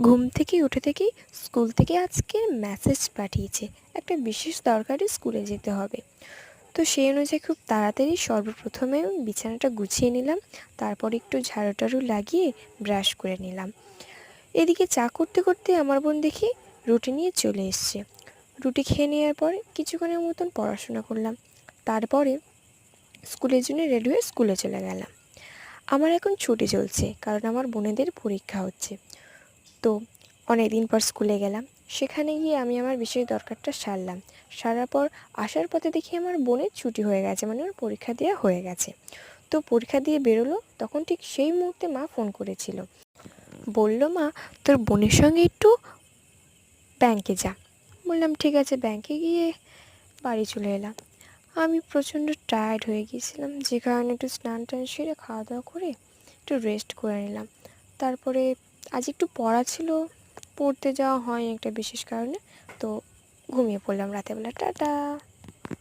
ঘুম থেকে উঠে থেকেই, স্কুল থেকে আজকে মেসেজ পাঠিয়েছে। একটা বিশেষ দরকারে স্কুলে যেতে হবে। তো সেই অনুযায়ী খুব তাড়াতাড়ি সর্বপ্রথমে বিছানাটা গুছিয়ে নিলাম, তারপর একটু ঝাড়ু টাড়ু লাগিয়ে ব্রাশ করে নিলাম। এদিকে চা করতে করতে আমার বোন দেখি রুটি নিয়ে চলে এসছে। রুটি খেয়ে নেওয়ার পর কিছুক্ষণের মতন পড়াশোনা করলাম। তারপরে স্কুলের জন্য রেডি হয়ে স্কুলে চলে গেলাম। আমার এখন ছুটি চলছে, কারণ আমার বোনেদের পরীক্ষা হচ্ছে। তো অনেক দিন পর স্কুলে গেলাম। সেখানে গিয়ে আমি আমার বিশেষ দরকারটা সারলাম। সারার পর আসার পথে দেখি আমার বোনের ছুটি হয়ে গেছে মানে ওর পরীক্ষা দেওয়া হয়ে গেছে। তো পরীক্ষা দিয়ে বেরোলো, তখন ঠিক সেই মুহূর্তে মা ফোন করেছিল। বলল, মা, তোর বোনের সঙ্গে একটু ব্যাংকে যা। বললাম, ঠিক আছে, ব্যাংকে গিয়ে বাড়ি চলে এলাম। আমি প্রচণ্ড টায়ার্ড হয়ে গিয়েছিলাম, যে কারণে একটু স্নান টান সেরে খাওয়া দাওয়া করে একটু রেস্ট করে নিলাম। তারপরে আজ একটু পড়া ছিল, পড়তে যাওয়া হয় একটা বিশেষ কারণে, তো ঘুমিয়ে পড়লাম রাতেরবেলা টাটা!